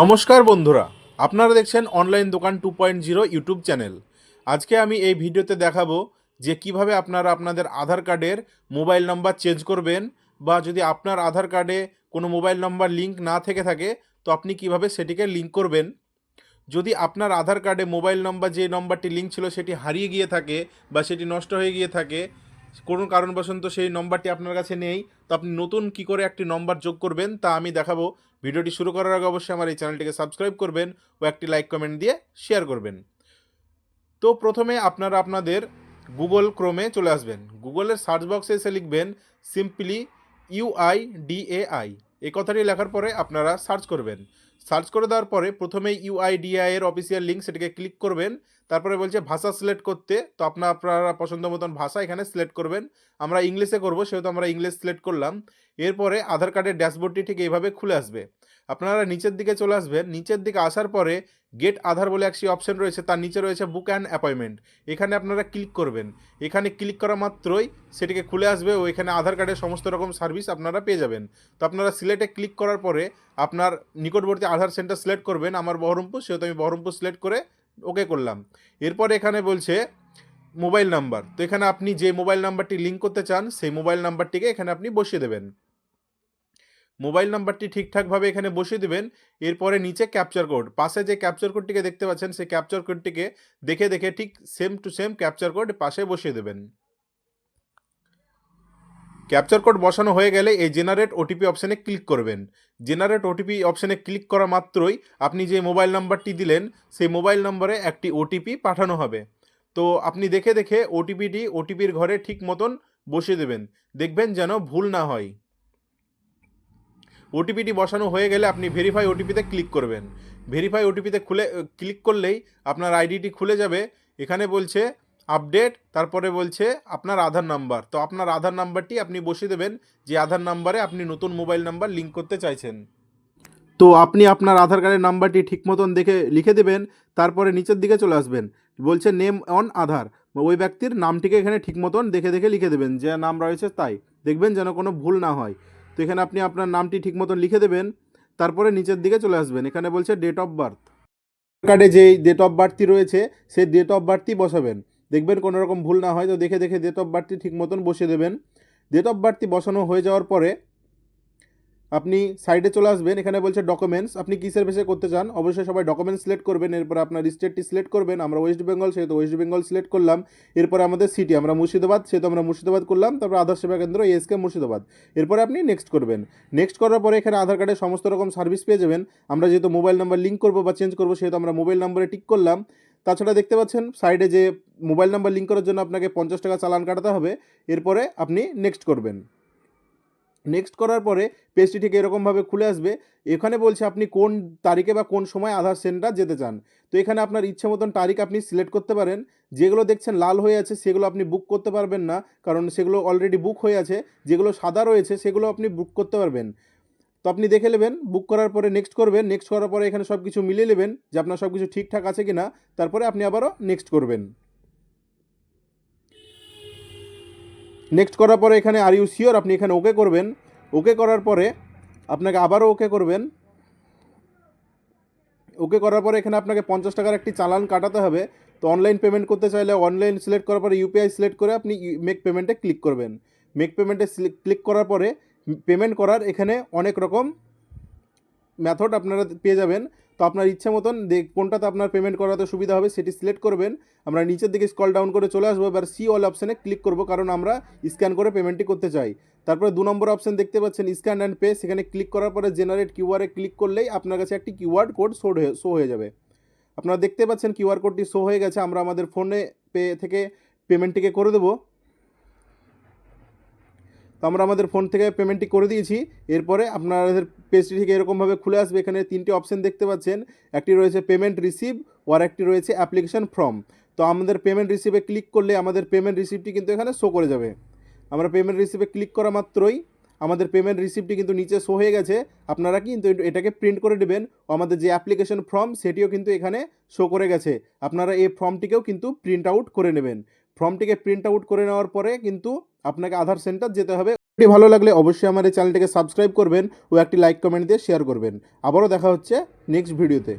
নমস্কার বন্ধুরা, আপনারা দেখছেন অনলাইন দোকান two point zero YouTube channel. আজকে আমি এই ভিডিওতে দেখাবো যে কীভাবে আপনারা আপনাদের আধার কার্ডের মোবাইল নাম্বার চেঞ্জ করবেন বা যদি আপনার আধার কার্ডে কোনো মোবাইল নাম্বার লিংক না থেকে থাকে, তো আপনি কীভাবে সেটিকে লিঙ্ক করবেন। যদি আপনার আধার কার্ডে মোবাইল নাম্বার যে নম্বরটি লিঙ্ক ছিল সেটি হারিয়ে গিয়ে থাকে বা সেটি নষ্ট হয়ে গিয়ে থাকে কোনো কারণবশত সেই নম্বরটি আপনার কাছে নেই। তো আপনি নতুন কি করে একটি নম্বর যোগ করবেন, তা আমি দেখাবো। ভিডিওটি শুরু করার আগে অবশ্যই আমার এই চ্যানেলটিকে সাবস্ক্রাইব করবেন ও একটি লাইক, কমেন্ট দিয়ে শেয়ার করবেন। তো প্রথমে আপনারা আপনাদের গুগল ক্রোমে চলে আসবেন। গুগলের সার্চ বক্সে এসে লিখবেন সিম্পলি ইউআই ডিএআই এই কথাটি লেখার পরে আপনারা সার্চ করবেন। সার্চ করে দেওয়ার পরে প্রথমে ইউআইডিআই এর অফিসিয়াল লিঙ্ক সেটিকে ক্লিক করবেন। তারপরে বলছে ভাষা সিলেক্ট করতে। তো আপনার আপনারা পছন্দ মতন ভাষা এখানে সিলেক্ট করবেন। আমরা ইংলিশে করব, সেহেতু আমরা ইংলিশ সিলেক্ট করলাম। এরপরে আধার কার্ডের ড্যাশবোর্ডটি ঠিক এইভাবে খুলে আসবে। আপনারা নিচের দিকে চলে আসবেন। নিচের দিকে আসার পরে গেট আধার বলে একটি অপশন রয়েছে, তার নিচে রয়েছে বুক অ্যান্ড অ্যাপয়েন্টমেন্ট এখানে আপনারা ক্লিক করবেন। এখানে ক্লিক করা মাত্রই সেটিকে খুলে আসবে ও এখানে আধার কার্ডের সমস্ত রকম সার্ভিস আপনারা পেয়ে যাবেন। তো আপনারা সিলেটে ক্লিক করার পরে আপনার নিকটবর্তী আধার সেন্টার সিলেক্ট করবেন আমার বহরমপুর, সেহেতু আমি বহরমপুর সিলেক্ট করে ওকে করলাম। এরপর এখানে বলছে মোবাইল নাম্বার। তো এখানে আপনি যে মোবাইল নাম্বারটি লিঙ্ক করতে চান, সেই মোবাইল নাম্বারটিকে এখানে আপনি বসিয়ে দেবেন। মোবাইল নাম্বারটি ঠিকঠাকভাবে এখানে বসিয়ে দেবেন। এরপরে নিচে ক্যাপচার কোড। পাশে যে ক্যাপচার কোডটিকে দেখতে পাচ্ছেন, সেই ক্যাপচার কোডটিকে দেখে দেখে ঠিক same to same capture code পাশে বসিয়ে দেবেন। ক্যাপচার কোড বসানো হয়ে গেলে এই জেনারেট ওটিপি অপশানে ক্লিক করবেন। জেনারেট ওটিপি অপশানে ক্লিক করা মাত্রই আপনি যে মোবাইল নাম্বারটি দিলেন, সেই মোবাইল নম্বরে একটি ওটিপি পাঠানো হবে। তো আপনি দেখে দেখে ওটিপিটি ওটিপির ঘরে ঠিক মতন বসিয়ে দেবেন। দেখবেন যেন ভুল না হয়। ওটিপিটি বসানো হয়ে গেলে আপনি ভেরিফাই ওটিপিতে ক্লিক করবেন। ভেরিফাই ওটিপিতে খুলে ক্লিক করলেই আপনার আইডিটি খুলে যাবে। এখানে বলছে আপডেট, তারপরে বলছে আপনার আধার নাম্বার। তো আপনার আধার নাম্বারটি আপনি বসিয়ে দেবেন যে আধার নাম্বারে আপনি নতুন মোবাইল নাম্বার লিঙ্ক করতে চাইছেন। তো আপনি আপনার আধার কার্ডের নাম্বারটি ঠিক মতন দেখে, লিখে দেবেন, তারপরে নিচের দিকে চলে আসবেন। বলছে, নেম অন আধার। ওই ব্যক্তির নামটিকে এখানে ঠিক মতন দেখে দেখে লিখে দেবেন, যে নাম রয়েছে তাই। দেখবেন যেন কোনো ভুল না হয়। তো এখানে আপনি আপনার নামটি ঠিক মতন লিখে দেবেন, তারপরে নিচের দিকে চলে আসবেন। এখানে বলছে ডেট অফ বার্থ কার্ডে যেই ডেট অফ বার্থটি রয়েছে, সেই ডেট অফ বার্থই বসাবেন। দেখবেন কোনো রকম ভুল না হয়, তো দেখে দেখে ডেট অফ বার্থটি ঠিক মতন বসিয়ে দেবেন। ডেট অফ বার্থটি বসানো হয়ে যাওয়ার পরে আপনি সাইডে চলে আসবেন, এখানে বলছে ডকুমেন্টস আপনি কিসের বেসে করতে চান? অবশ্যই সবাই ডকুমেন্টস সিলেক্ট করবেন, এরপর আপনার স্টেটটি সিলেক্ট করবেন, আমরা ওয়েস্ট বেঙ্গল সেহেতু ওয়েস্ট বেঙ্গল সিলেক্ট করলাম, এরপরে আমাদের সিটি আমরা মুর্শিদাবাদ, সেহেতু আমরা মুর্শিদাবাদ করলাম, তারপর আধার সেবা কেন্দ্র এসকে মুর্শিদাবাদ। এরপরে আপনি নেক্সট করবেন। নেক্সট করার পরে এখানে আধার কার্ডের সমস্ত রকম সার্ভিস পেয়ে যাবেন। আমরা যেহেতু মোবাইল নাম্বার লিঙ্ক করব বা চেঞ্জ করব, সেহেতু আমরা মোবাইল নাম্বারে টিক করলাম। তাছাড়া দেখতে পাচ্ছেন সাইডে যে মোবাইল নাম্বার লিঙ্ক করার জন্য আপনাকে পঞ্চাশ টাকা চালান কাটাতে হবে। এরপরে আপনি নেক্সট করবেন। নেক্সট করার পরে পেজটি ঠিক এরকমভাবে খুলে আসবে। এখানে বলছে আপনি কোন তারিখে বা কোন সময় আধার সেন্টার যেতে চান। তো এখানে আপনার ইচ্ছে মতন তারিখ আপনি সিলেক্ট করতে পারেন। যেগুলো দেখছেন লাল হয়ে আছে সেগুলো আপনি বুক করতে পারবেন না। কারণ সেগুলো অলরেডি বুক হয়ে আছে। যেগুলো সাদা রয়েছে সেগুলো আপনি বুক করতে পারবেন। তো আপনি দেখে নেবেন বুক করার পরে নেক্সট করবেন নেক্সট করার পরে এখানে সব কিছু মিলিয়ে নেবেন যে আপনার সব কিছু ঠিকঠাক আছে কি না তারপরে আপনি আবারও নেক্সট করবেন। নেক্সট করার পরে এখানে আর ইউ শিওর আপনি এখানে ওকে করবেন। ওকে করার পরে আপনাকে আবারও ওকে করবেন। ওকে করার পরে এখানে আপনাকে পঞ্চাশ টাকার একটি চালান কাটাতে হবে। তো অনলাইন পেমেন্ট করতে চাইলে অনলাইন সিলেক্ট করার পরে ইউপিআই সিলেক্ট করে আপনি মেক পেমেন্টে ক্লিক করবেন। মেক পেমেন্টে ক্লিক করার পরে পেমেন্ট করার এখানে অনেক রকম মেথড আপনারা পেয়ে যাবেন। তো আপনার ইচ্ছে মতন কোনটাতে আপনার পেমেন্ট করাতে সুবিধা হবে সেটি সিলেক্ট করবেন। আমরা নিচের দিকে স্কল ডাউন করে চলে আসব, এবার সি অল অপশানে ক্লিক করব, কারণ আমরা স্ক্যান করে পেমেন্টটি করতে চাই। তারপরে দু নম্বর অপশান দেখতে পাচ্ছেন স্ক্যান অ্যান্ড পে সেখানে ক্লিক করার পরে জেনারেট কিউআরে ক্লিক করলেই আপনার কাছে একটি কিউআর কোড শো হয়ে শো হয়ে যাবে। আপনারা দেখতে পাচ্ছেন কিউআর কোডটি শো হয়ে গেছে, আমরা আমাদের ফোনে পে থেকে পেমেন্টটিকে করে দেবো। তো আমরা আমাদের ফোন থেকে পেমেন্টটি করে দিয়েছি। এরপরে আপনাদের পেজটি থেকে এরকমভাবে খুলে আসবে। এখানে তিনটি অপশন দেখতে পাচ্ছেন। একটি রয়েছে পেমেন্ট রিসিভ আর একটি রয়েছে অ্যাপ্লিকেশন ফর্ম তো আমাদের পেমেন্ট রিসিভে ক্লিক করলে আমাদের পেমেন্ট রিসিপ্টটি কিন্তু এখানে শো করে যাবে। আমরা পেমেন্ট রিসিভে ক্লিক করা মাত্রই আমাদের পেমেন্ট রিসিপ্টটি কিন্তু নিচে শো হয়ে গেছে। আপনারা কিন্তু এটাকে প্রিন্ট করে নেবেন। ও আমাদের যে অ্যাপ্লিকেশন ফর্ম সেটিও কিন্তু এখানে শো করে গেছে। আপনারা এই ফর্মটিকেও কিন্তু প্রিন্ট আউট করে নেবেন। ফর্মটিকে প্রিন্ট আউট করে নেওয়ার পরে কিন্তু আপনাকে আধার সেন্টার যেতে হবে। ভিডিওটি ভালো লাগলে অবশ্যই আমার এই চ্যানেলটিকে সাবস্ক্রাইব করবেন ও একটি লাইক কমেন্ট দিয়ে শেয়ার করবেন। আবারও দেখা হচ্ছে নেক্সট ভিডিওতে।